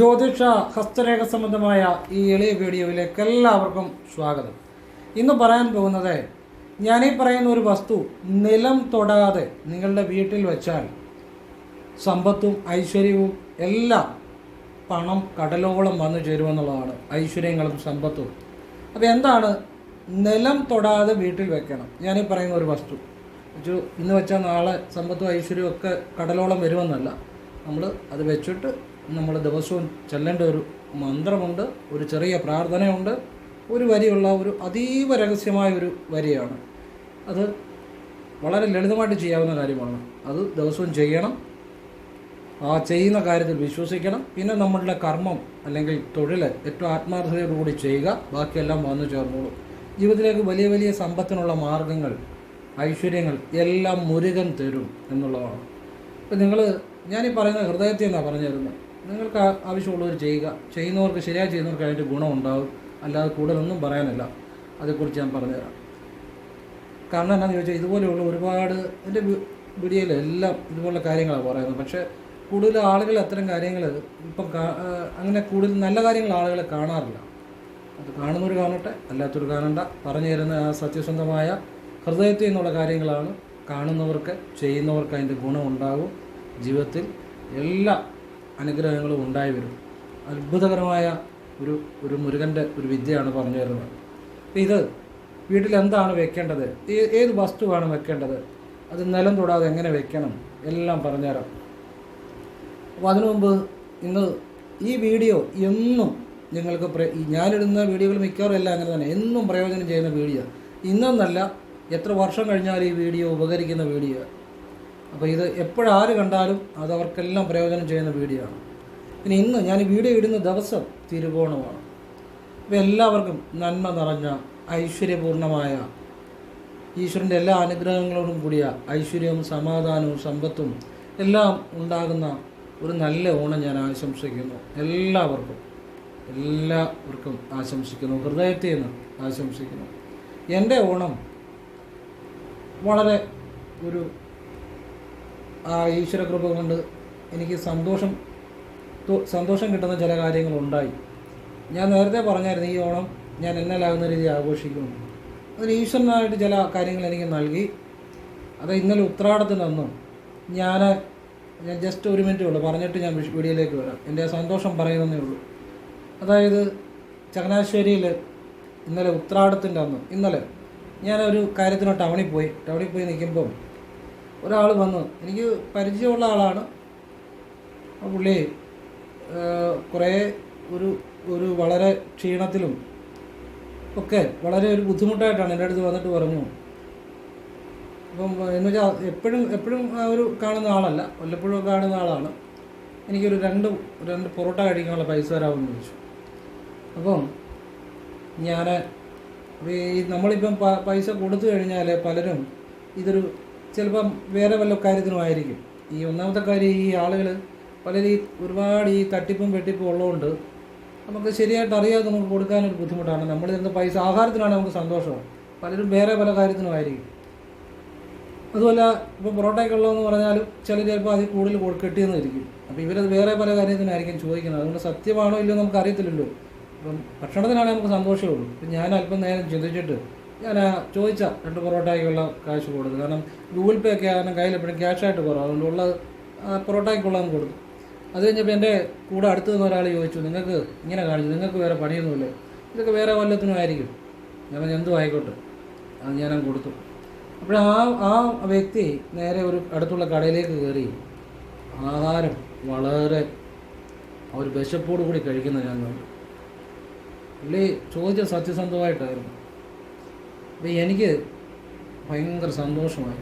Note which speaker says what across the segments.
Speaker 1: ജ്യോതിഷ ഹസ്തരേഖ സംബന്ധമായ ഈ എളിയ വീഡിയോയിലേക്ക് എല്ലാവർക്കും സ്വാഗതം. ഇന്ന് പറയാൻ പോകുന്നത് ഞാനീ പറയുന്ന ഒരു വസ്തു നിലം തൊടാതെ നിങ്ങളുടെ വീട്ടിൽ വെച്ചാൽ സമ്പത്തും ഐശ്വര്യവും എല്ലാം പണം കടലോളം വന്നു ചേരുമെന്നുള്ളതാണ് ഐശ്വര്യങ്ങളും സമ്പത്തും. അപ്പോൾ എന്താണ്? നിലം തൊടാതെ വീട്ടിൽ വെക്കണം. ഞാനീ പറയുന്ന ഒരു വസ്തു. ഇന്ന് വെച്ചാൽ നാളെ സമ്പത്തും ഐശ്വര്യവും ഒക്കെ കടലോളം വരുമെന്നല്ല. നമ്മൾ അത് വെച്ചിട്ട് നമ്മൾ ദിവസവും ചെല്ലേണ്ട ഒരു മന്ത്രമുണ്ട് ഒരു ചെറിയ പ്രാർത്ഥനയുണ്ട് ഒരു വരിയുള്ള ഒരു അതീവ രഹസ്യമായ ഒരു വരിയാണ്. അത് വളരെ ലളിതമായിട്ട് ചെയ്യാവുന്ന കാര്യമാണ്. അത് ദിവസവും ചെയ്യണം. ആ ചെയ്യുന്ന കാര്യത്തിൽ വിശ്വസിക്കണം. പിന്നെ നമ്മളുടെ കർമ്മം അല്ലെങ്കിൽ തൊഴിൽ ഏറ്റവും ആത്മാർത്ഥതയോടുകൂടി ചെയ്യുക. ബാക്കിയെല്ലാം വന്നു ചേർന്നോളും. ജീവിതത്തിലേക്ക് വലിയ വലിയ സമ്പത്തിനുള്ള മാർഗങ്ങൾ ഐശ്വര്യങ്ങൾ എല്ലാം മുരുകൻ തരും എന്നുള്ളതാണ്. അപ്പം നിങ്ങൾ ഞാനീ പറയുന്ന ഹൃദയത്തിൽ നിന്നാണ് പറഞ്ഞു തരുന്നത് നിങ്ങൾക്ക് ആവശ്യമുള്ളവർ ചെയ്യുക. ചെയ്യുന്നവർക്ക് ശരിയായി ചെയ്യുന്നവർക്ക് അതിന്റെ ഗുണം ഉണ്ടാവും അല്ലാതെ കൂടുതലൊന്നും പറയാനല്ല. അതേക്കുറിച്ച് ഞാൻ പറഞ്ഞുതരാം. കാരണം എന്നാന്ന് ചോദിച്ചാൽ ഇതുപോലെയുള്ള ഒരുപാട് എന്റെ വീഡിയോയിൽ എല്ലാം ഇതുപോലുള്ള കാര്യങ്ങളാണ് പറയുന്നത്. പക്ഷേ കൂടുതൽ ആളുകൾ അത്തരം കാര്യങ്ങൾ ഇപ്പം അങ്ങനെ കൂടുതൽ നല്ല കാര്യങ്ങൾ ആളുകളെ കാണാറില്ല. അത് കാണുന്നവർ കാണട്ടെ അല്ലാത്തൊരു കാണണ്ട. പറഞ്ഞു തരുന്ന ആ സത്യസന്ധമായ ഹൃദയത്തിൽ നിന്നുള്ള കാര്യങ്ങളാണ് കാണുന്നവർക്ക് ചെയ്യുന്നവർക്ക് അതിന്റെ ഗുണമുണ്ടാകും ജീവിതത്തിൽ എല്ലാ അനുഗ്രഹങ്ങളും ഉണ്ടായി വരും. അത്ഭുതകരമായ ഒരു ഒരു മുരുകന്റെ ഒരു വിദ്യയാണ് പറഞ്ഞു തരുന്നത് ഇത് വീട്ടിൽ എന്താണ് വെക്കേണ്ടത് ഏത് വസ്തുവാണ് വെക്കേണ്ടത്? അത് നിലം തൊടാതെ എങ്ങനെ വെക്കണം? എല്ലാം പറഞ്ഞുതരാം. അപ്പോൾ അതിനു മുമ്പ് ഇന്ന് ഈ വീഡിയോ എന്നും നിങ്ങൾക്ക് ഞാനിടുന്ന വീഡിയോകൾ മിക്കവാറും എല്ലാം അങ്ങനെ തന്നെ. എന്നും പ്രയോജനം ചെയ്യുന്ന വീഡിയോ. ഇന്നെന്നല്ല എത്ര വർഷം കഴിഞ്ഞാൽ ഈ വീഡിയോ ഉപകരിക്കുന്ന വീഡിയോ. അപ്പോൾ ഇത് എപ്പോഴാര് കണ്ടാലും അത് അവർക്കെല്ലാം പ്രയോജനം ചെയ്യുന്ന വീഡിയോ ആണ്. പിന്നെ ഇന്ന് ഞാൻ ഈ വീഡിയോ ഇടുന്ന ദിവസം തിരുവോണമാണ്. അപ്പോൾ എല്ലാവർക്കും നന്മ നിറഞ്ഞ ഐശ്വര്യപൂർണമായ ഈശ്വരന്റെ എല്ലാ അനുഗ്രഹങ്ങളോടും കൂടിയ ഐശ്വര്യവും സമാധാനവും സമ്പത്തും എല്ലാം ഉണ്ടാകുന്ന ഒരു നല്ല ഓണം ഞാൻ ആശംസിക്കുന്നു. എല്ലാവർക്കും എല്ലാവർക്കും ആശംസിക്കുന്നു. ഹൃദയത്തിൽ നിന്ന് ആശംസിക്കുന്നു. എന്റെ ഓണം വളരെ ഒരു ആ ഈശ്വരകൃപ കൊണ്ട് എനിക്ക് സന്തോഷം സന്തോഷം കിട്ടുന്ന ചില കാര്യങ്ങളുണ്ടായി. ഞാൻ നേരത്തെ പറഞ്ഞായിരുന്നു ഈ ഓണം ഞാൻ എന്നാലാകുന്ന രീതി ആഘോഷിക്കുന്നു. അതിന് ഈശ്വരനായിട്ട് ചില കാര്യങ്ങൾ എനിക്ക് നൽകി. അത് ഇന്നലെ ഉത്രാടത്തിന് നിന്നു ഞാൻ ഞാൻ ജസ്റ്റ് ഒരു മിനിറ്റേ ഉള്ളൂ. പറഞ്ഞിട്ട് ഞാൻ വീഡിയോയിലേക്ക് വരാം. എന്റെ സന്തോഷം പറയുന്നതേ ഉള്ളൂ. അതായത് ചങ്ങനാശ്ശേരിയിൽ ഇന്നലെ ഉത്രാടത്തിന്റെ അന്ന് ഇന്നലെ ഞാനൊരു കാര്യത്തിന് ടൗണിൽ പോയി ടൗണിൽ പോയി നിൽക്കുമ്പം ഒരാൾ വന്നു. എനിക്ക് പരിചയമുള്ള ആളാണ്. പുള്ളി കുറേ ഒരു ഒരു വളരെ ക്ഷീണത്തിലും ഒക്കെ വളരെ ഒരു ബുദ്ധിമുട്ടായിട്ടാണ് എന്റെ അടുത്ത് വന്നിട്ട് പറഞ്ഞു. അപ്പം എന്ന് വെച്ചാൽ എപ്പോഴും എപ്പോഴും ഒരു കാണുന്ന ആളല്ല. വല്ലപ്പോഴും കാണുന്ന ആളാണ്. എനിക്കൊരു രണ്ട് രണ്ട് പൊറോട്ട കഴിക്കാനുള്ള പൈസ തരാമെന്ന് ചോദിച്ചു. അപ്പം ഞാൻ ഈ നമ്മളിപ്പം പൈസ കൊടുത്തു കഴിഞ്ഞാൽ പലരും ഇതൊരു ചിലപ്പം വേറെ വല്ല കാര്യത്തിനുമായിരിക്കും ഈ ഒന്നാമത്തെ കാര്യം ഈ ആളുകൾ പലരും ഈ ഒരുപാട് ഈ തട്ടിപ്പും വെട്ടിപ്പും ഉള്ളതുകൊണ്ട് നമുക്ക് ശരിയായിട്ട് അറിയാതെ നമുക്ക് കൊടുക്കാനൊരു ബുദ്ധിമുട്ടാണ്. നമ്മൾ തരുന്ന പൈസ ആഹാരത്തിനാണ് നമുക്ക് സന്തോഷം. പലരും വേറെ പല കാര്യത്തിനുമായിരിക്കും അതുമല്ല ഇപ്പോൾ പൊറോട്ടയ്ക്കുള്ളതെന്ന് പറഞ്ഞാലും ചിലർ ചിലപ്പോൾ അതിൽ കൂടുതൽ കൊടു- കെട്ടിയെന്ന് ഇരിക്കും അപ്പോൾ ഇവരത് വേറെ പല കാര്യത്തിനായിരിക്കും ചോദിക്കുന്നത്. അതുകൊണ്ട് സത്യമാണോ ഇല്ലയോ നമുക്ക് അറിയത്തില്ലല്ലോ. അപ്പം ഭക്ഷണത്തിനാണെങ്കിൽ നമുക്ക് സന്തോഷമേ ഉള്ളൂ. ഇപ്പം ഞാൻ അല്പം നേരം ചിന്തിച്ചിട്ട് ഞാൻ ചോദിച്ച രണ്ട് പൊറോട്ടയ്ക്കുള്ള കാശ് കൊടുത്തു. കാരണം ഗൂഗിൾ പേ ഒക്കെ കാരണം കയ്യിൽ എപ്പോഴും ക്യാഷായിട്ട് കുറവ്. അതുകൊണ്ട് ഉള്ള പൊറോട്ടയ്ക്കുള്ളത് കൊടുത്തു. അത് കഴിഞ്ഞപ്പോൾ എന്റെ കൂടെ അടുത്ത് നിന്ന് ഒരാൾ ചോദിച്ചു നിങ്ങൾക്ക് ഇങ്ങനെ കാണിച്ചു നിങ്ങൾക്ക് വേറെ പണിയൊന്നുമില്ലേ? ഇതൊക്കെ വേറെ വല്ലത്തിനും ആയിരിക്കും. ഞാൻ എന്തും ആയിക്കോട്ടെ. അത് ഞാനങ്ങ് കൊടുത്തു. അപ്പോൾ ആ ആ വ്യക്തി നേരെ ഒരു അടുത്തുള്ള കടയിലേക്ക് കയറി. ആഹാരം വളരെ ഒരു വിശപ്പോടു കൂടി കഴിക്കുന്ന ഞാൻ പുള്ളി ചോദിച്ച സത്യസന്ധമായിട്ടായിരുന്നു. അപ്പോൾ എനിക്ക് ഭയങ്കര സന്തോഷമായി.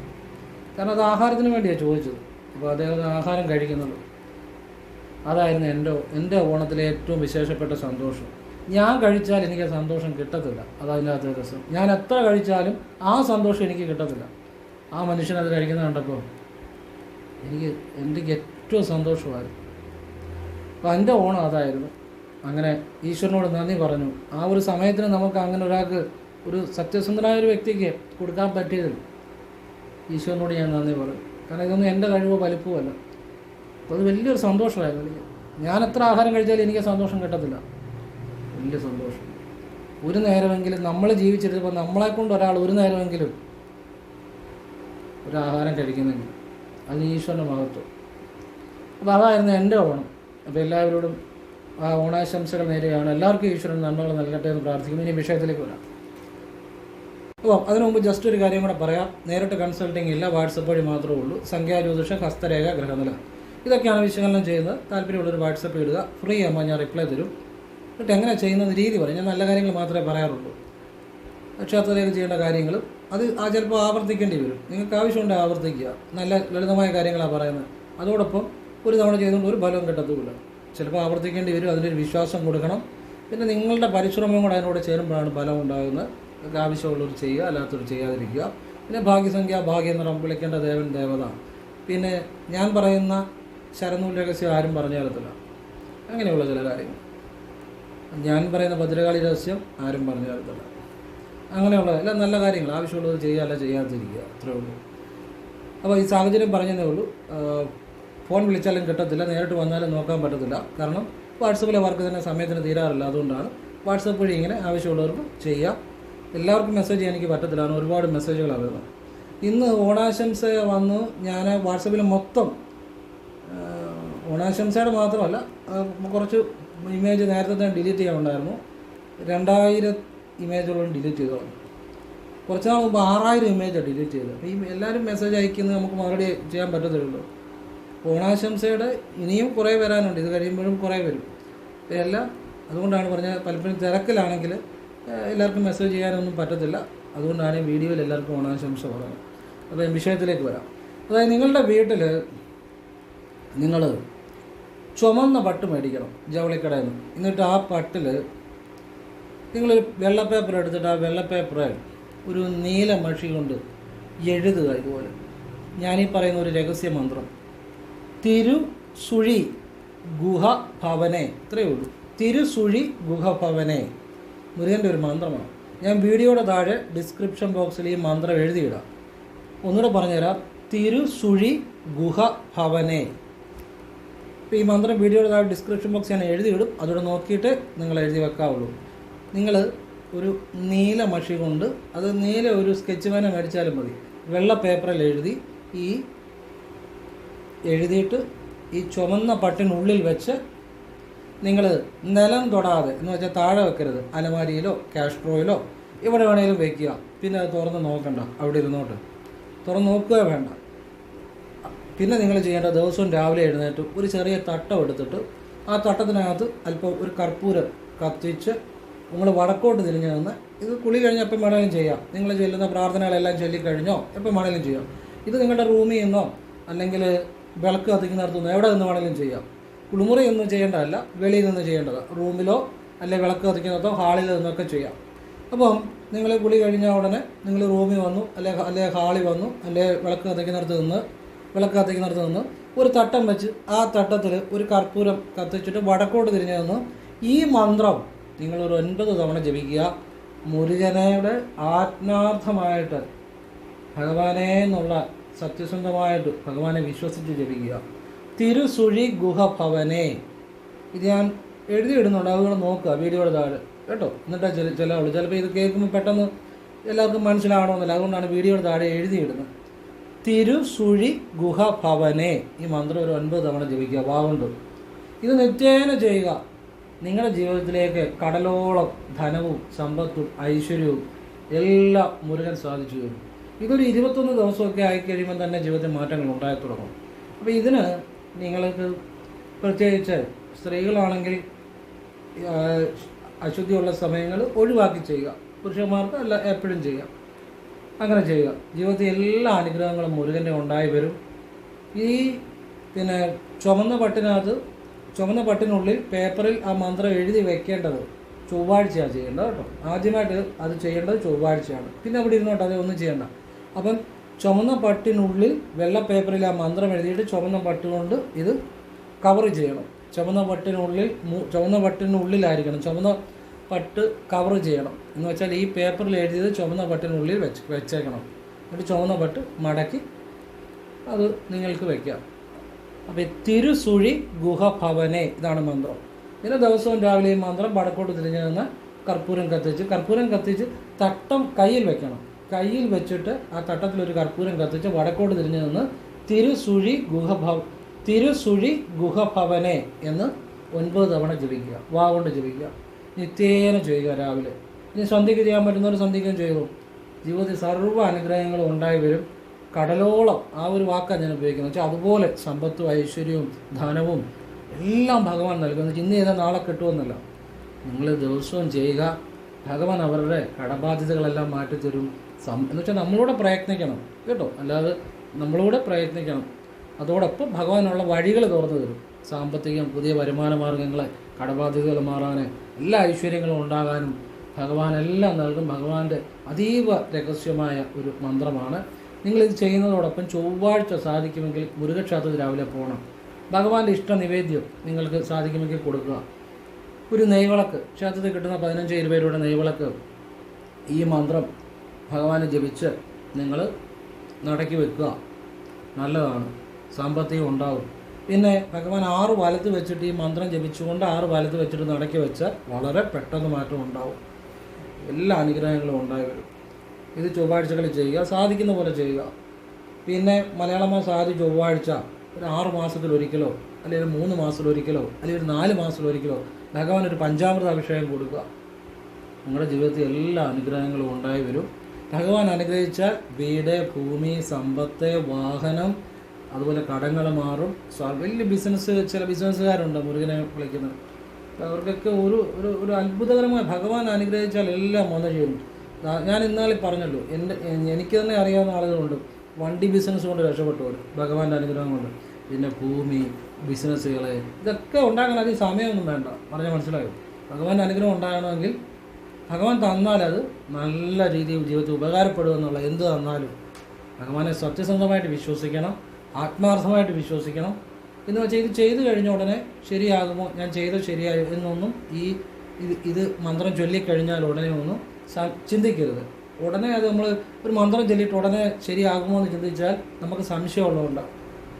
Speaker 1: കാരണം അത് ആഹാരത്തിന് വേണ്ടിയാണ് ചോദിച്ചത്. അപ്പോൾ അദ്ദേഹം ആഹാരം കഴിക്കുന്നത്. അതായിരുന്നു എന്റെ എന്റെ ഓണത്തിലെ ഏറ്റവും വിശേഷപ്പെട്ട സന്തോഷം. ഞാൻ കഴിച്ചാൽ എനിക്ക് സന്തോഷം കിട്ടത്തില്ല. അതതിനകത്ത് രസം. ഞാൻ എത്ര കഴിച്ചാലും ആ സന്തോഷം എനിക്ക് കിട്ടത്തില്ല. ആ മനുഷ്യൻ അത് കഴിക്കുന്നത് കണ്ടപ്പോൾ എനിക്ക് എനിക്ക് ഏറ്റവും സന്തോഷമായിരുന്നു. അപ്പോൾ എന്റെ ഓണം അതായിരുന്നു. അങ്ങനെ ഈശ്വരനോട് നന്ദി പറഞ്ഞു. ആ ഒരു സമയത്തിന് നമുക്ക് അങ്ങനെ ഒരാൾക്ക് ഒരു സത്യസന്ധനായ ഒരു വ്യക്തിക്ക് കൊടുക്കാൻ പറ്റിയതിൽ ഈശോനോട് ഞാൻ നന്ദി പറയും. കാരണം ഇതൊന്നും എന്റെ കഴിവോ വലിപ്പമല്ല അപ്പോൾ അത് വലിയൊരു സന്തോഷമായിരുന്നു എനിക്ക്. ഞാൻ എത്ര ആഹാരം കഴിച്ചാലും എനിക്ക് സന്തോഷം കിട്ടത്തില്ല. വലിയ സന്തോഷം. ഒരു നേരമെങ്കിലും നമ്മൾ ജീവിച്ചിരുന്നപ്പോൾ നമ്മളെ കൊണ്ട് ഒരാൾ ഒരു നേരമെങ്കിലും ഒരു ആഹാരം കഴിക്കുന്നെങ്കിൽ അത് ഈശ്വരന്റെ മഹത്വം. അപ്പോൾ അതായിരുന്നു എന്റെ ഓണം. അപ്പോൾ എല്ലാവരോടും ആ ഓണാശംസകൾ നേരെയാണ് എല്ലാവർക്കും ഈശ്വരൻ നന്മകൾ നൽകട്ടെ എന്ന് പ്രാർത്ഥിക്കുന്നു. ഇനി വിഷയത്തിലേക്ക് വരാം. അപ്പോൾ അതിനു മുമ്പ് ജസ്റ്റ് ഒരു കാര്യം കൂടെ പറയാം. നേരിട്ട് കൺസൾട്ടിങ് ഇല്ല വാട്സപ്പ് വഴി മാത്രമേ ഉള്ളൂ. സംഖ്യാജ്യോതിഷം ഹസ്തരേഖ ഗ്രഹനില. ഇതൊക്കെയാണ് വിശകലനം ചെയ്യുന്നത്. താല്പര്യമുള്ളൊരു വാട്സപ്പ് ഇടുക. ഫ്രീ ആകുമ്പോൾ ഞാൻ റിപ്ലൈ തരും. എന്നിട്ട് എങ്ങനെ ചെയ്യുന്നത് രീതി പറയും. ഞാൻ നല്ല കാര്യങ്ങൾ മാത്രമേ പറയാറുള്ളൂ. ക്ഷേത്രത്തിലേക്ക് ചെയ്യേണ്ട കാര്യങ്ങൾ. അത് ആ ചിലപ്പോൾ ആവർത്തിക്കേണ്ടി വരും. നിങ്ങൾക്ക് ആവശ്യമുണ്ടെങ്കിൽ ആവർത്തിക്കുക. നല്ല ലളിതമായ കാര്യങ്ങളാണ് പറയുന്നത്. അതോടൊപ്പം ഒരു തവണ ചെയ്തുകൊണ്ട് ഒരു ഫലവും കിട്ടത്തുമില്ല. ചിലപ്പോൾ ആവർത്തിക്കേണ്ടി വരും. അതിനൊരു വിശ്വാസം കൊടുക്കണം. പിന്നെ നിങ്ങളുടെ പരിശ്രമം കൂടെ അതിനോട് ചേരുമ്പോഴാണ് ഫലം ഉണ്ടാകുന്നത്. ആവശ്യമുള്ളവർ ചെയ്യുക അല്ലാത്തവർ ചെയ്യാതിരിക്കുക. പിന്നെ ഭാഗ്യസംഖ്യ ഭാഗ്യം എന്ന് പറയുമ്പോൾ വിളിക്കേണ്ട ദേവൻ ദേവത. പിന്നെ ഞാൻ പറയുന്ന ശരനൂൽ രഹസ്യം ആരും പറഞ്ഞു തരത്തില്ല. അങ്ങനെയുള്ള ചില കാര്യങ്ങൾ. ഞാൻ പറയുന്ന ഭദ്രകാളി രഹസ്യം ആരും പറഞ്ഞു തരത്തില്ല. അങ്ങനെയുള്ള എല്ലാ നല്ല കാര്യങ്ങൾ. ആവശ്യമുള്ളത് ചെയ്യുക അല്ല ചെയ്യാതിരിക്കുക. അത്രേ ഉള്ളൂ. അപ്പോൾ ഈ സാഹചര്യം പറഞ്ഞതേ ഉള്ളൂ. ഫോൺ വിളിച്ചാലും കിട്ടത്തില്ല. നേരിട്ട് വന്നാലും നോക്കാൻ പറ്റത്തില്ല. കാരണം വാട്സപ്പിലെ വർക്ക് തന്നെ സമയത്തിന് തീരാറില്ല. അതുകൊണ്ടാണ് വാട്സപ്പ് വഴി ഇങ്ങനെ ആവശ്യമുള്ളവർക്ക് ചെയ്യാം. എല്ലാവർക്കും മെസ്സേജ് ചെയ്യാൻ എനിക്ക് പറ്റത്തില്ല. കാരണം ഒരുപാട് മെസ്സേജുകളാണ് വരുന്നത് ഇന്ന് ഓണാശംസ വന്ന്. ഞാൻ വാട്സപ്പിൽ മൊത്തം ഓണാശംസയുടെ മാത്രമല്ല കുറച്ച് ഇമേജ് നേരത്തെ തന്നെ ഡിലീറ്റ് ചെയ്യാനുണ്ടായിരുന്നു. രണ്ടായിരം ഇമേജുകളും ഡിലീറ്റ് ചെയ്തു. കുറച്ച് നാൾ മുമ്പ് ആറായിരം ഇമേജാണ് ഡിലീറ്റ് ചെയ്തത്. അപ്പോൾ ഈ എല്ലാവരും മെസ്സേജ് അയക്കുന്നത് നമുക്ക് മറുപടി ചെയ്യാൻ പറ്റത്തില്ലല്ലോ ഓണാശംസയുടെ ഇനിയും കുറേ വരാനുണ്ട്. ഇത് കഴിയുമ്പോഴും കുറേ വരും. എല്ലാം അതുകൊണ്ടാണ് പറഞ്ഞത്. പലപ്പോഴും തിരക്കിലാണെങ്കിൽ എല്ലാവർക്കും മെസ്സേജ് ചെയ്യാനൊന്നും പറ്റത്തില്ല. അതുകൊണ്ടാണ് ഈ വീഡിയോയിൽ എല്ലാവർക്കും ഓണാശംസ പറഞ്ഞു അപ്പോൾ വിഷയത്തിലേക്ക് വരാം. അതായത് നിങ്ങളുടെ വീട്ടിൽ നിങ്ങൾ ചുമന്ന പട്ട് മേടിക്കണം ജവളിക്കടയിൽ നിന്ന് എന്നിട്ട് ആ പട്ടിൽ നിങ്ങൾ വെള്ള പേപ്പർ എടുത്തിട്ട് ആ വെള്ള പേപ്പറിൽ ഒരു നീല മഷി കൊണ്ട് എഴുതുക ഇതുപോലെ. ഞാനീ പറയുന്ന ഒരു രഹസ്യ മന്ത്രം. തിരു സുഴി ഗുഹ ഭവനെ. ഇത്രയേ ഉള്ളൂ. തിരു സുഴി ഗുഹ ഭവനെ. മുരുകന്റെ ഒരു മന്ത്രമാണ്. ഞാൻ വീഡിയോയുടെ താഴെ ഡിസ്ക്രിപ്ഷൻ ബോക്സിൽ ഈ മന്ത്രം എഴുതിയിടാം. ഒന്നുകൂടെ പറഞ്ഞുതരാം. തിരുസുഴി ഗുഹ ഭവനെ. ഇപ്പോൾ ഈ മന്ത്രം വീഡിയോയുടെ താഴെ ഡിസ്ക്രിപ്ഷൻ ബോക്സ് ഞാൻ എഴുതിയിടും. അതോടെ നോക്കിയിട്ട് നിങ്ങൾ എഴുതി വെക്കാവുള്ളൂ. നിങ്ങൾ ഒരു നീല മഷി കൊണ്ട് അത് നീല ഒരു സ്കെച്ച് പേന മേടിച്ചാലും മതി. വെള്ള പേപ്പറിൽ എഴുതി ഈ എഴുതിയിട്ട് ഈ ചുമന്ന പട്ടിനുള്ളിൽ വെച്ച് നിങ്ങൾ നിലം തൊടാതെ എന്ന് വെച്ചാൽ താഴെ വെക്കരുത്. അലമാരിയിലോ ക്യാഷ് ഡ്രോയിലോ ഇവിടെ വേണേലും വെക്കുക. പിന്നെ അത് തുറന്ന് നോക്കണ്ട അവിടെ ഇരുന്നോട്ട്. തുറന്ന് നോക്കുക വേണ്ട. പിന്നെ നിങ്ങൾ ചെയ്യേണ്ട ദിവസവും രാവിലെ എഴുന്നേറ്റ് ഒരു ചെറിയ തട്ടം എടുത്തിട്ട് ആ തട്ടത്തിനകത്ത് അല്പം ഒരു കർപ്പൂരം കത്തിച്ച് നിങ്ങൾ വടക്കോട്ട് തിരിഞ്ഞു നിന്ന് ഇത് കുളി കഴിഞ്ഞ് എപ്പം വേണമെങ്കിലും ചെയ്യാം. നിങ്ങൾ ചെല്ലുന്ന പ്രാർത്ഥനകളെല്ലാം ചൊല്ലിക്കഴിഞ്ഞോ എപ്പം വേണമെങ്കിലും ചെയ്യാം. ഇത് നിങ്ങളുടെ റൂമിൽ നിന്നോ അല്ലെങ്കിൽ വിളക്ക് കത്തിക്കുന്നിടത്തുനിന്നോ എവിടെ നിന്ന് വേണമെങ്കിലും ചെയ്യാം. കുളിമുറി ഒന്നും ചെയ്യേണ്ടതല്ല വെളിയിൽ നിന്ന് ചെയ്യേണ്ടത്. റൂമിലോ അല്ലെങ്കിൽ വിളക്ക് കത്തിക്കുന്നതോ ഹാളിൽ നിന്നൊക്കെ ചെയ്യാം. അപ്പം നിങ്ങൾ കുളി കഴിഞ്ഞ ഉടനെ നിങ്ങൾ റൂമിൽ വന്നു അല്ലെ അല്ലെ ഹാളിൽ വന്നു അല്ലെ വിളക്ക് കത്തിക്കുന്നിടത്ത് നിന്ന് വിളക്ക് കത്തിക്കുന്നിടത്ത് നിന്ന് ഒരു തട്ടം വെച്ച് ആ തട്ടത്തിൽ ഒരു കർപ്പൂരം കത്തിച്ചിട്ട് വടക്കോട്ട് തിരിഞ്ഞു നിന്ന് ഈ മന്ത്രം നിങ്ങളൊരു ഒൻപത് തവണ ജപിക്കുക. മുരുകനയുടെ ആത്മാർത്ഥമായിട്ട് ഭഗവാനെ എന്നുള്ള സത്യസന്ധമായിട്ട് ഭഗവാനെ വിശ്വസിച്ച് ജപിക്കുക. തിരുസുഴി ഗുഹ ഭവനെ ഇത് ഞാൻ എഴുതിയിടുന്നുണ്ട്. അതുകൊണ്ട് നോക്കുക വീഡിയോയുടെ താഴെ. കേട്ടോ? എന്നിട്ടാ ചില ചില ആൾ ചിലപ്പോൾ ഇത് കേൾക്കുമ്പോൾ പെട്ടെന്ന് എല്ലാവർക്കും മനസ്സിലാവണമെന്നില്ല. അതുകൊണ്ടാണ് വീഡിയോയുടെ താഴെ എഴുതിയിടുന്നത്. തിരുസുഴി ഗുഹ ഭവനെ ഈ മന്ത്രം ഒരു ഒൻപത് തവണ ജപിക്കുക. വാവുണ്ട് ഇത് നിത്യേന ചെയ്യുക. നിങ്ങളുടെ ജീവിതത്തിലേക്ക് കടലോളം ധനവും സമ്പത്തും ഐശ്വര്യവും എല്ലാം മുരുകൻ സാധിച്ചു തരും. ഇതൊരു ഇരുപത്തൊന്ന് ദിവസമൊക്കെ ആയിക്കഴിയുമ്പോൾ തന്നെ ജീവിതത്തിൽ മാറ്റങ്ങൾ ഉണ്ടായി തുടങ്ങും. അപ്പോൾ ഇതിന് നിങ്ങൾക്ക് പ്രത്യേകിച്ച് സ്ത്രീകളാണെങ്കിൽ അശുദ്ധിയുള്ള സമയങ്ങൾ ഒഴിവാക്കി ചെയ്യുക. പുരുഷന്മാർക്ക് അല്ല എപ്പോഴും ചെയ്യാം അങ്ങനെ ചെയ്യുക. ജീവിതത്തിൽ എല്ലാ അനുഗ്രഹങ്ങളും മുരുകന്റെ ഉണ്ടായി വരും. ഈ പിന്നെ ചുമന്ന പട്ടിനകത്ത് ചുമന്ന പട്ടിനുള്ളിൽ പേപ്പറിൽ ആ മന്ത്രം എഴുതി വെക്കേണ്ടത് ചൊവ്വാഴ്ചയാണ് ചെയ്യേണ്ടത് കേട്ടോ. ആദ്യമായിട്ട് അത് ചെയ്യേണ്ടത് ചൊവ്വാഴ്ചയാണ്. പിന്നെ അവിടെ ഇരുന്നോട്ടെ അതേ ഒന്നും ചെയ്യേണ്ട. അപ്പം ചുമന്ന പട്ടിനുള്ളിൽ വെള്ള പേപ്പറിൽ ആ മന്ത്രം എഴുതിയിട്ട് ചുമന്ന പട്ട് കൊണ്ട് ഇത് കവർ ചെയ്യണം. ചുമന്ന പട്ടിനുള്ളിൽ ചുമന്ന പട്ടിനുള്ളിലായിരിക്കണം. ചുമന്ന പട്ട് കവർ ചെയ്യണം. എന്ന് വെച്ചാൽ ഈ പേപ്പറിൽ എഴുതിയത് ചുമന്ന പട്ടിനുള്ളിൽ വെച്ച് വെച്ചേക്കണം. എന്നിട്ട് ചുമന്ന പട്ട് മടക്കി അത് നിങ്ങൾക്ക് വയ്ക്കാം അപ്പോൾ തിരുസുഴി ഗുഹഭവനെ ഇതാണ് മന്ത്രം. ഇന്ന ദിവസവും രാവിലെ ഈ മന്ത്രം വടക്കോട്ട് തിരിഞ്ഞു നിന്ന് കർപ്പൂരം കത്തിച്ച് കർപ്പൂരം കത്തിച്ച് തട്ടം കയ്യിൽ വെക്കണം. കയ്യിൽ വെച്ചിട്ട് ആ തട്ടത്തിൽ ഒരു കർപ്പൂരം കത്തിച്ച് വടക്കോട് തിരിഞ്ഞു നിന്ന് തിരുസുഴി ഗുഹഭവ തിരുസുഴി ഗുഹഭവനെ എന്ന് ഒൻപത് തവണ ജപിക്കുക വാ കൊണ്ട് ജപിക്കുക. നിത്യേന ചെയ്യുക രാവിലെ. ഇനി സന്ധ്യയ്ക്ക് ചെയ്യാൻ പറ്റുന്നവർ സന്ധ്യയ്ക്കും ചെയ്തു. ജീവിതത്തിൽ സർവ അനുഗ്രഹങ്ങളും ഉണ്ടായി വരും. കടലോളം ആ ഒരു വാക്കാണ് ഞാൻ ഉപയോഗിക്കുന്നത്. വെച്ചാൽ അതുപോലെ സമ്പത്തും ഐശ്വര്യവും ധനവും എല്ലാം ഭഗവാൻ നൽകുന്നു. ഇന്ന് ചെയ്താൽ നാളെ കിട്ടുമെന്നല്ല. നിങ്ങൾ ദിവസവും ചെയ്യുക. ഭഗവാൻ അവരുടെ കടബാധ്യതകളെല്ലാം മാറ്റിത്തരും. സം എന്ന് വെച്ചാൽ നമ്മളൂടെ പ്രയത്നിക്കണം കേട്ടോ? അല്ലാതെ നമ്മളൂടെ പ്രയത്നിക്കണം. അതോടൊപ്പം ഭഗവാനുള്ള വഴികൾ തുറന്നു തരും. സാമ്പത്തികം പുതിയ വരുമാന മാർഗങ്ങളെ കടബാധ്യതകൾ മാറാൻ എല്ലാ ഐശ്വര്യങ്ങളും ഉണ്ടാകാനും ഭഗവാൻ എല്ലാം നൽകും. ഭഗവാന്റെ അതീവ രഹസ്യമായ ഒരു മന്ത്രമാണ്. നിങ്ങളിത് ചെയ്യുന്നതോടൊപ്പം ചൊവ്വാഴ്ച സാധിക്കുമെങ്കിൽ മുരുകക്ഷേത്രത്തിൽ രാവിലെ പോകണം ഭഗവാന്റെ ഇഷ്ട നിവേദ്യം നിങ്ങൾക്ക് സാധിക്കുമെങ്കിൽ കൊടുക്കുക. ഒരു നെയ്വിളക്ക്. ക്ഷേത്രത്തിൽ കിട്ടുന്ന പതിനഞ്ച് ഇരുപത് രൂപയുടെ നെയ്വിളക്ക്. ഈ മന്ത്രം ഭഗവാനെ ജപിച്ച് നിങ്ങൾ നടക്കി വെക്കുക. നല്ലതാണ്. സാമ്പത്തികം ഉണ്ടാവും. പിന്നെ ഭഗവാൻ ആറ് വലത്ത് വെച്ചിട്ട് ഈ മന്ത്രം ജപിച്ചുകൊണ്ട് ആറ് വലത്ത് വെച്ചിട്ട് നടക്കി വെച്ചാൽ വളരെ പെട്ടെന്ന് മാറ്റം ഉണ്ടാവും. എല്ലാ അനുഗ്രഹങ്ങളും ഉണ്ടായി വരും. ഇത് ചൊവ്വാഴ്ചകളിൽ ചെയ്യുക സാധിക്കുന്ന പോലെ ചെയ്യുക. പിന്നെ മലയാള മാസം ആദ്യ ചൊവ്വാഴ്ച ഒരു ആറ് മാസത്തിലൊരിക്കലോ അല്ലെങ്കിൽ ഒരു മൂന്ന് മാസത്തിലൊരിക്കലോ അല്ലെങ്കിൽ ഒരു നാല് മാസത്തിലൊരിക്കലോ ഭഗവാൻ ഒരു പഞ്ചാമൃത അഭിഷേകം കൊടുക്കുക. നിങ്ങളുടെ ജീവിതത്തിൽ എല്ലാ അനുഗ്രഹങ്ങളും ഉണ്ടായി വരും. ഭഗവാൻ അനുഗ്രഹിച്ച വീട് ഭൂമി സമ്പത്ത് വാഹനം അതുപോലെ കടങ്ങൾ മാറും. വലിയ ബിസിനസ് ചില ബിസിനസ്സുകാരുണ്ട് മുരുകനെ വിളിക്കുന്നത്. അവർക്കൊക്കെ ഒരു ഒരു ഒരു അത്ഭുതകരമായ ഭഗവാൻ അനുഗ്രഹിച്ചാൽ എല്ലാം വന്നു ചെയ്യുന്നു ഞാൻ ഇന്നാളിൽ പറഞ്ഞല്ലോ എന്റെ എനിക്ക് തന്നെ അറിയാവുന്ന ആളുകളുണ്ട്. വണ്ടി ബിസിനസ് കൊണ്ട് രക്ഷപ്പെട്ടവർ ഭഗവാന്റെ അനുഗ്രഹം കൊണ്ട്. പിന്നെ ഭൂമി ബിസിനസ്സുകൾ ഇതൊക്കെ ഉണ്ടാക്കാൻ അധികം സമയമൊന്നും വേണ്ട. പറഞ്ഞാൽ മനസ്സിലായോ? ഭഗവാന്റെ അനുഗ്രഹം ഉണ്ടാകണമെങ്കിൽ ഭഗവാൻ തന്നാൽ അത് നല്ല രീതിയിൽ ജീവിതത്തിൽ ഉപകാരപ്പെടുമെന്നുള്ള എന്ത് തന്നാലും ഭഗവാനെ സത്യസന്ധമായിട്ട് വിശ്വസിക്കണം ആത്മാർത്ഥമായിട്ട് വിശ്വസിക്കണം. എന്ന് വെച്ചാൽ ഇത് ചെയ്തു കഴിഞ്ഞ ഉടനെ ശരിയാകുമോ? ഞാൻ ചെയ്തത് ശരിയായോ എന്നൊന്നും ഈ ഇത് ഇത് മന്ത്രം ചൊല്ലിക്കഴിഞ്ഞാൽ ഉടനെ ഒന്നും ചിന്തിക്കരുത്. ഉടനെ അത് നമ്മൾ ഒരു മന്ത്രം ചൊല്ലിയിട്ട് ഉടനെ ശരിയാകുമോ എന്ന് ചിന്തിച്ചാൽ നമുക്ക് സംശയമുള്ളതുകൊണ്ട്.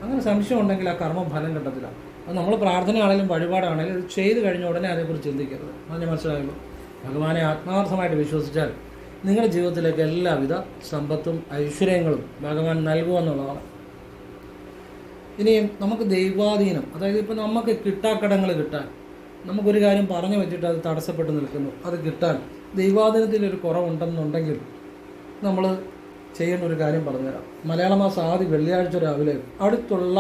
Speaker 1: അങ്ങനെ സംശയം ഉണ്ടെങ്കിൽ ആ കർമ്മ ഫലം കിട്ടത്തില്ല അത് നമ്മൾ പ്രാർത്ഥനയാണെങ്കിലും വഴിപാടാണെങ്കിലും ചെയ്തു കഴിഞ്ഞ ഉടനെ അതേക്കുറിച്ച് ചിന്തിക്കരുത്. അതിന് മനസ്സിലായല്ലോ ഭഗവാനെ ആത്മാർത്ഥമായിട്ട് വിശ്വസിച്ചാൽ നിങ്ങളുടെ ജീവിതത്തിലേക്ക് എല്ലാവിധ സമ്പത്തും ഐശ്വര്യങ്ങളും ഭഗവാൻ നൽകുമെന്നുള്ളതാണ്. ഇനിയും നമുക്ക് ദൈവാധീനം അതായത് ഇപ്പോൾ നമുക്ക് കിട്ടാക്കടങ്ങൾ കിട്ടാൻ നമുക്കൊരു കാര്യം പറഞ്ഞു വെച്ചിട്ട് അത് തടസ്സപ്പെട്ട് നിൽക്കുന്നു അത് കിട്ടാൻ ദൈവാധീനത്തിലൊരു കുറവുണ്ടെന്നുണ്ടെങ്കിൽ നമ്മൾ ചെയ്യേണ്ട ഒരു കാര്യം പറഞ്ഞുതരാം. മലയാള മാസം ആദ്യ വെള്ളിയാഴ്ച രാവിലെ അടുത്തുള്ള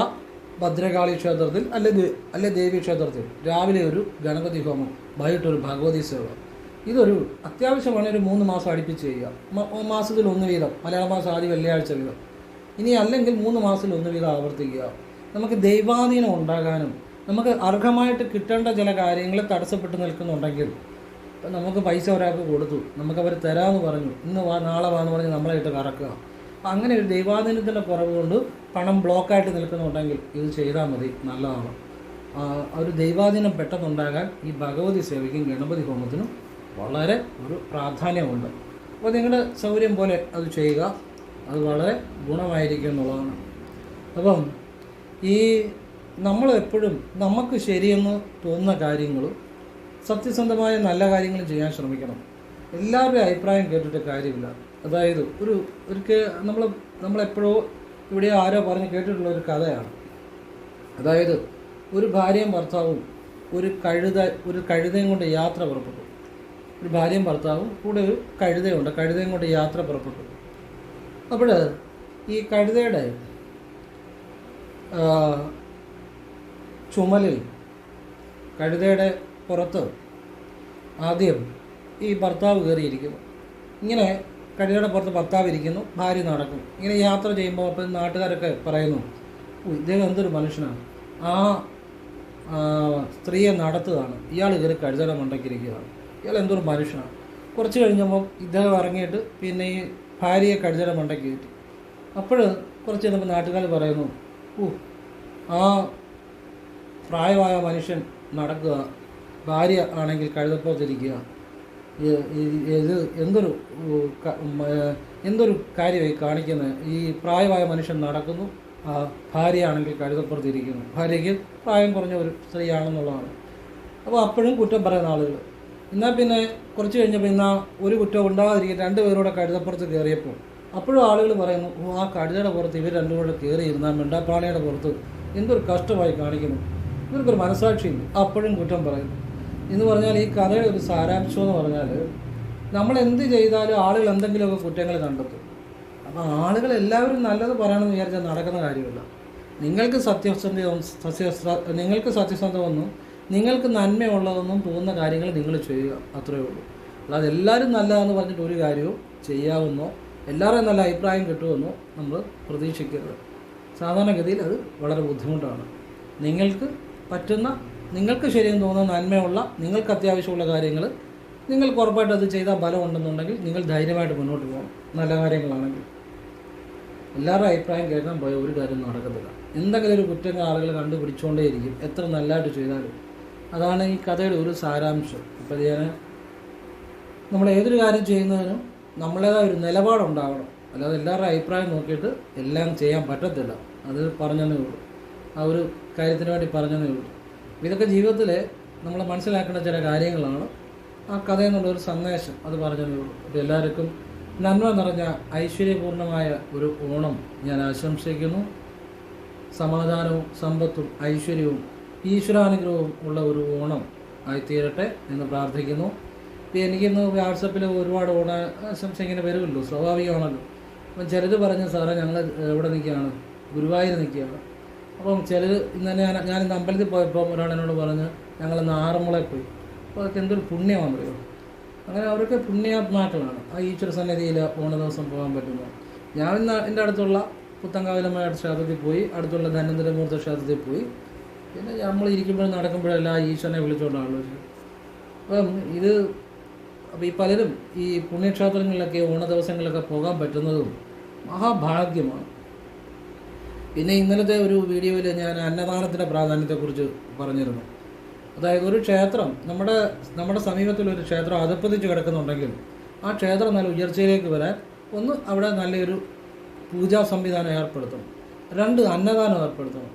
Speaker 1: ഭദ്രകാളി ക്ഷേത്രത്തിൽ അല്ലെ അല്ലെ ദേവി ക്ഷേത്രത്തിൽ രാവിലെ ഒരു ഗണപതി ഹോമം വൈകിട്ടൊരു ഭഗവതി സേവ. ഇതൊരു അത്യാവശ്യമാണ് ഒരു മൂന്ന് മാസം അടുപ്പിച്ച് ചെയ്യുക. മാസത്തിൽ ഒന്ന് വീതം. മലയാള മാസം ആദ്യ വെള്ളിയാഴ്ച വീതം ഇനി അല്ലെങ്കിൽ മൂന്ന് മാസത്തിൽ ഒന്ന് വീതം ആവർത്തിക്കുക. നമുക്ക് ദൈവാധീനം ഉണ്ടാകാനും നമുക്ക് അർഹമായിട്ട് കിട്ടേണ്ട ചില കാര്യങ്ങൾ തടസ്സപ്പെട്ട് നിൽക്കുന്നുണ്ടെങ്കിൽ ഇപ്പം നമുക്ക് പൈസ ഒരാൾക്ക് കൊടുത്തു. നമുക്ക് അവർ തരാമെന്ന് പറഞ്ഞു. ഇന്ന് വാ നാളെ വാന്ന് പറഞ്ഞ് നമ്മളായിട്ട് കറക്കുക. അപ്പം അങ്ങനെ ഒരു ദൈവാധീനത്തിന്റെ കുറവ് കൊണ്ട് പണം ബ്ലോക്കായിട്ട് നിൽക്കുന്നുണ്ടെങ്കിൽ ഇത് ചെയ്താൽ മതി. നല്ലതാണ്. ഒരു ദൈവാധീനം പെട്ടെന്നുണ്ടാകാൻ ഈ ഭഗവതി സേവയ്ക്കും ഗണപതി ഹോമത്തിനും വളരെ ഒരു പ്രാധാന്യമുണ്ട്. അപ്പോൾ നിങ്ങളുടെ സൗകര്യം പോലെ അത് ചെയ്യുക അത് വളരെ ഗുണമായിരിക്കും എന്നുള്ളതാണ്. അപ്പം ഈ നമ്മൾ എപ്പോഴും നമുക്ക് ശരിയെന്ന് തോന്നുന്ന കാര്യങ്ങളും സത്യസന്ധമായ നല്ല കാര്യങ്ങളും ചെയ്യാൻ ശ്രമിക്കണം. എല്ലാവരുടെയും അഭിപ്രായം കേട്ടിട്ട് കാര്യമില്ല. അതായത് ഒരു ഒരു നമ്മൾ നമ്മളെപ്പോഴോ ഇവിടെ ആരോ പറഞ്ഞ് കേട്ടിട്ടുള്ള ഒരു കഥയാണ്. അതായത് ഒരു ഭാര്യയും ഭർത്താവും ഒരു കഴുത ഒരു കഴുതയും കൊണ്ട് യാത്ര പുറപ്പെട്ടു. ഒരു ഭാര്യയും ഭർത്താവും കൂടെ ഒരു കഴുതയുണ്ട്. കഴുതയും കൊണ്ട് യാത്ര പുറപ്പെട്ടു. അപ്പോൾ ഈ കഴുതയുടെ ചുമലിൽ കഴുതയുടെ പുറത്ത് ആദ്യം ഈ ഭർത്താവ് കയറിയിരിക്കുന്നു. ഇങ്ങനെ കഴുതയുടെ പുറത്ത് ഭർത്താവ് ഇരിക്കുന്നു ഭാര്യ നടക്കുന്നു. ഇങ്ങനെ യാത്ര ചെയ്യുമ്പോൾ അപ്പം നാട്ടുകാരൊക്കെ പറയുന്നു ഇദ്ദേഹം എന്തൊരു മനുഷ്യനാണ്. ആ ആ, സ്ത്രീയെ നടത്തുകയാണ്. ഇയാൾ കയറി കഴുതയുടെ മണ്ടയ്ക്കിരിക്കുകയാണ് ഇയാൾ എന്തൊരു മനുഷ്യനാണ്. കുറച്ച് കഴിഞ്ഞപ്പോൾ ഇദ്ദേഹം ഇറങ്ങിയിട്ട് പിന്നെ ഈ ഭാര്യയെ കടിച്ചട മണ്ടയ്ക്ക് കയറ്റി. അപ്പോൾ കുറച്ച് കഴിഞ്ഞപ്പോൾ നാട്ടുകാർ പറയുന്നു ഓ ആ പ്രായമായ മനുഷ്യൻ നടക്കുക. ഭാര്യ ആണെങ്കിൽ കഴുതപ്പുറത്തിരിക്കുക ഇത് എന്തൊരു എന്തൊരു കാര്യമായി കാണിക്കുന്നത്? ഈ പ്രായമായ മനുഷ്യൻ നടക്കുന്നു ആ ഭാര്യയാണെങ്കിൽ കഴുതപ്പുറത്തിരിക്കുന്നു ഭാര്യയ്ക്ക് പ്രായം കുറഞ്ഞ ഒരു സ്ത്രീയാണെന്നുള്ളതാണ്. അപ്പോൾ അപ്പോഴും കുറ്റം പറയുന്ന ആളുകൾ എന്നാൽ പിന്നെ കുറച്ച് കഴിഞ്ഞപ്പോൾ ഇന്നാ ഒരു കുറ്റം ഉണ്ടാകാതിരിക്കും രണ്ട് പേരോടെ കഴുതപ്പുറത്ത് കയറിയപ്പോൾ അപ്പോഴും ആളുകൾ പറയുന്നു ഓ ആ കഴുതയുടെ പുറത്ത് ഇവർ രണ്ടുപേരുടെ കയറി ഇരുന്നാൽ മിണ്ടാപ്രാണിയുടെ പുറത്ത് എന്തൊരു കഷ്ടമായി കാണിക്കുന്നു. ഇവർക്കൊരു മനസാക്ഷിയില്ല അപ്പോഴും കുറ്റം പറയുന്നു. എന്ന് പറഞ്ഞാൽ ഈ കഥയുടെ ഒരു സാരാംശം എന്ന് പറഞ്ഞാൽ നമ്മൾ എന്ത് ചെയ്താലും ആളുകൾ എന്തെങ്കിലുമൊക്കെ കുറ്റങ്ങൾ കണ്ടെത്തും. അപ്പോൾ ആളുകൾ എല്ലാവരും നല്ലത് പറയണമെന്ന് വിചാരിച്ചാൽ നടക്കുന്ന കാര്യമില്ല. നിങ്ങൾക്ക് സത്യസന്ധത സത്യ നിങ്ങൾക്ക് സത്യസന്ധമെന്നും നിങ്ങൾക്ക് നന്മയുള്ളതെന്നും തോന്നുന്ന കാര്യങ്ങൾ നിങ്ങൾ ചെയ്യുക. അത്രയേ ഉള്ളൂ. അല്ലാതെ എല്ലാവരും നല്ലതെന്ന് പറഞ്ഞിട്ട് ഒരു കാര്യവും ചെയ്യാവുന്നോ എല്ലാവരും നല്ല അഭിപ്രായം കിട്ടുമെന്നോ നമ്മൾ പ്രതീക്ഷിക്കരുത്. സാധാരണഗതിയിൽ അത് വളരെ ബുദ്ധിമുട്ടാണ്. നിങ്ങൾക്ക് പറ്റുന്ന നിങ്ങൾക്ക് ശരിയെന്ന് തോന്നുന്ന നന്മയുള്ള നിങ്ങൾക്ക് അത്യാവശ്യമുള്ള കാര്യങ്ങൾ നിങ്ങൾക്ക് ഉറപ്പായിട്ട് അത് ചെയ്താൽ ബലം ഉണ്ടെന്നുണ്ടെങ്കിൽ നിങ്ങൾ ധൈര്യമായിട്ട് മുന്നോട്ട് പോകണം. നല്ല കാര്യങ്ങളാണെങ്കിൽ. എല്ലാവരുടെ അഭിപ്രായം കേൾക്കാൻ പോയ ഒരു കാര്യം നടക്കത്തില്ല. എന്തെങ്കിലും ഒരു കുറ്റങ്ങൾ ആളുകൾ കണ്ടുപിടിച്ചുകൊണ്ടേയിരിക്കും. എത്ര നല്ലതായിട്ട് ചെയ്താലും. അതാണ് ഈ കഥയുടെ ഒരു സാരാംശം. ഇപ്പം ഞാൻ നമ്മൾ ഏതൊരു കാര്യം ചെയ്യുന്നതിനും നമ്മളേതായ ഒരു നിലപാടുണ്ടാവണം. അല്ലാതെ എല്ലാവരുടെ അഭിപ്രായം നോക്കിയിട്ട് എല്ലാം ചെയ്യാൻ പറ്റത്തില്ല. അത് പറഞ്ഞതേ ഉള്ളൂ. ആ ഒരു കാര്യത്തിന് വേണ്ടി പറഞ്ഞതേ ഉള്ളൂ. ഇതൊക്കെ ജീവിതത്തിൽ നമ്മൾ മനസ്സിലാക്കേണ്ട ചില കാര്യങ്ങളാണ്. ആ കഥ എന്നുള്ള ഒരു സന്ദേശം അത് പറഞ്ഞതേ ഉള്ളൂ. അപ്പോൾ എല്ലാവർക്കും നന്മ നിറഞ്ഞ ഐശ്വര്യപൂർണമായ ഒരു ഓണം ഞാൻ ആശംസിക്കുന്നു. സമാധാനവും സമ്പത്തും ഐശ്വര്യവും ഈശ്വരാനുഗ്രഹവും ഉള്ള ഒരു ഓണം ആയിത്തീരട്ടെ എന്ന് പ്രാർത്ഥിക്കുന്നു. എനിക്കിന്ന് വാട്സപ്പിൽ ഒരുപാട് ഓണ ആശംസ ഇങ്ങനെ വരുമല്ലോ സ്വാഭാവികമാണല്ലോ. അപ്പം ചിലർ പറഞ്ഞു സാറേ ഞങ്ങൾ എവിടെ നിൽക്കുകയാണ്. ഗുരുവായൂർ നിൽക്കുകയാണ്. അപ്പം ചിലർ ഇന്ന് ഞാൻ ഇന്ന് അമ്പലത്തിൽ പോയപ്പോൾ ഒരാൾ എന്നോട് പറഞ്ഞ് ഞങ്ങൾ ഇന്ന് ആറന്മുളയിൽ പോയി. അപ്പോൾ അതൊക്കെ എന്തൊരു പുണ്യമാണ് പറയുമോ അങ്ങനെ അവരൊക്കെ പുണ്യാത്മാക്കളാണ്. ആ ഈശ്വര സന്നിധിയിൽ ഓണ ദിവസം പോകാൻ പറ്റുന്നത് ഞാൻ ഇന്ന് എന്റെ അടുത്തുള്ള പുത്തങ്കാവിലമ്മയുടെ ക്ഷേത്രത്തിൽ പോയി അടുത്തുള്ള ധന്വന്തരമൂർത്ത ക്ഷേത്രത്തിൽ പോയി. പിന്നെ നമ്മൾ ഇരിക്കുമ്പോഴും നടക്കുമ്പോഴെല്ലാം ഈശ്വരനെ വിളിച്ചുകൊണ്ടാണല്ലോ അപ്പം ഇത് അപ്പോൾ ഈ പലരും ഈ പുണ്യക്ഷേത്രങ്ങളിലൊക്കെ ഓണ ദിവസങ്ങളിലൊക്കെ പോകാൻ പറ്റുന്നതും മഹാഭാഗ്യമാണ്. പിന്നെ ഇന്നലത്തെ ഒരു വീഡിയോയിൽ ഞാൻ അന്നദാനത്തിന്റെ പ്രാധാന്യത്തെക്കുറിച്ച് പറഞ്ഞിരുന്നു. അതായത് ഒരു ക്ഷേത്രം നമ്മുടെ നമ്മുടെ സമീപത്തുള്ളൊരു ക്ഷേത്രം അതിപ്പതിച്ച് കിടക്കുന്നുണ്ടെങ്കിൽ ആ ക്ഷേത്രം നല്ല ഉയർച്ചയിലേക്ക് വരാൻ ഒന്ന് അവിടെ നല്ലൊരു പൂജാ സംവിധാനം ഏർപ്പെടുത്തണം. രണ്ട് അന്നദാനം ഏർപ്പെടുത്തണം.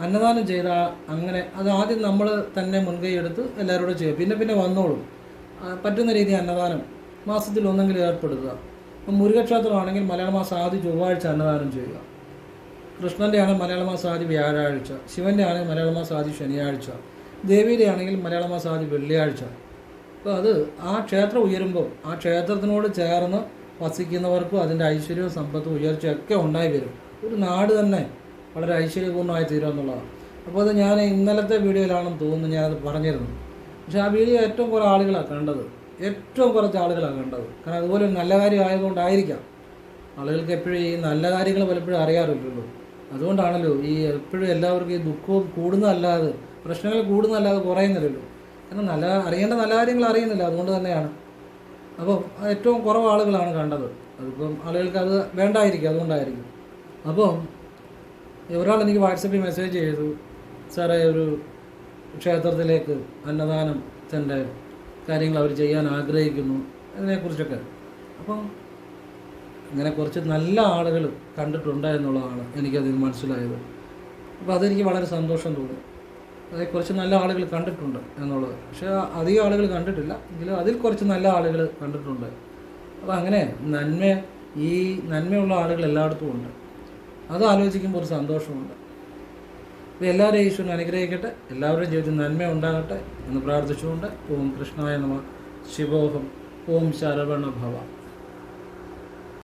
Speaker 1: അന്നദാനം ചെയ്ത അങ്ങനെ അത് ആദ്യം നമ്മൾ തന്നെ മുൻകൈ എടുത്ത് എല്ലാവരോടും ചെയ്യുക. പിന്നെ പിന്നെ വന്നോളും. പറ്റുന്ന രീതി അന്നദാനം. മാസത്തിൽ ഒന്നെങ്കിലും ഏർപ്പെടുത്തുക. അപ്പം മുരുകക്ഷേത്രമാണെങ്കിൽ മലയാള മാസം ആദ്യ ചൊവ്വാഴ്ച അന്നദാനം ചെയ്യുക. കൃഷ്ണന്റെ ആണെങ്കിൽ മലയാള മാസം ആദ്യ വ്യാഴാഴ്ച. ശിവന്റെ ആണെങ്കിൽ മലയാള മാസം ആദ്യ ശനിയാഴ്ച. ദേവിയുടെ ആണെങ്കിൽ മലയാള മാസം ആദ്യ വെള്ളിയാഴ്ച. അപ്പോൾ അത് ആ ക്ഷേത്രം ഉയരുമ്പോൾ ആ ക്ഷേത്രത്തിനോട് ചേർന്ന് വസിക്കുന്നവർക്കും അതിന്റെ ഐശ്വര്യവും സമ്പത്തും ഉയർച്ചയൊക്കെ ഉണ്ടായി വരും. ഒരു നാട് തന്നെ. വളരെ ഐശ്വര്യപൂർണമായി തീരും എന്നുള്ളതാണ്. അപ്പോൾ അത് ഞാൻ ഇന്നലത്തെ വീഡിയോയിലാണെന്ന് തോന്നുന്നു ഞാനത് പറഞ്ഞിരുന്നു. പക്ഷേ ആ വീഡിയോ ഏറ്റവും കുറേ ആളുകളാണ് കണ്ടത്. ഏറ്റവും കുറച്ച് ആളുകളാണ് കണ്ടത്. കാരണം അതുപോലെ ഒരു നല്ല കാര്യം ആയതുകൊണ്ടായിരിക്കാം. ആളുകൾക്ക് എപ്പോഴും ഈ നല്ല കാര്യങ്ങൾ പലപ്പോഴും അറിയാറില്ലല്ലോ അതുകൊണ്ടാണല്ലോ ഈ എപ്പോഴും എല്ലാവർക്കും ഈ ദുഃഖവും കൂടുന്നതല്ലാതെ പ്രശ്നങ്ങൾ കൂടുന്നതല്ലാതെ കുറയുന്നില്ലല്ലോ. കാരണം നല്ല അറിയേണ്ട നല്ല കാര്യങ്ങൾ അറിയുന്നില്ല. അതുകൊണ്ട് തന്നെയാണ്. അപ്പോൾ ഏറ്റവും കുറവ് ആളുകളാണ് കണ്ടത്. അതിപ്പം ആളുകൾക്ക് അത് വേണ്ടായിരിക്കും അതുകൊണ്ടായിരിക്കും. അപ്പോൾ ഒരാൾ എനിക്ക് വാട്സപ്പിൽ മെസ്സേജ് ചെയ്തു സാറേ ഒരു ക്ഷേത്രത്തിലേക്ക് അന്നദാനം അന്നദാനത്തിന്റെ കാര്യങ്ങൾ അവർ ചെയ്യാൻ ആഗ്രഹിക്കുന്നു അതിനെക്കുറിച്ചൊക്കെ. അപ്പം അങ്ങനെ കുറച്ച് നല്ല ആളുകൾ കണ്ടിട്ടുണ്ട് എന്നുള്ളതാണ് എനിക്കതിൽ മനസ്സിലായത്. അപ്പോൾ അതെനിക്ക് വളരെ സന്തോഷം തോന്നി. അതെ കുറച്ച് നല്ല ആളുകൾ കണ്ടിട്ടുണ്ട് എന്നുള്ളത്. പക്ഷേ അധികം ആളുകൾ കണ്ടിട്ടില്ല. എങ്കിലും അതിൽ കുറച്ച് നല്ല ആളുകൾ കണ്ടിട്ടുണ്ട്. അപ്പോൾ അങ്ങനെ നന്മ ഈ നന്മയുള്ള ആളുകൾ എല്ലായിടത്തും ഉണ്ട്. അത് ആലോചിക്കുമ്പോൾ ഒരു സന്തോഷമുണ്ട്. അപ്പോൾ എല്ലാവരെയും ഈശ്വരൻ അനുഗ്രഹിക്കട്ടെ എല്ലാവരുടെയും ജീവിതത്തിൽ നന്മ ഉണ്ടാകട്ടെ എന്ന് പ്രാർത്ഥിച്ചുകൊണ്ട് ഓം കൃഷ്ണായ നമ. ശിവോഹം. ഓം ശരവണ ഭവ.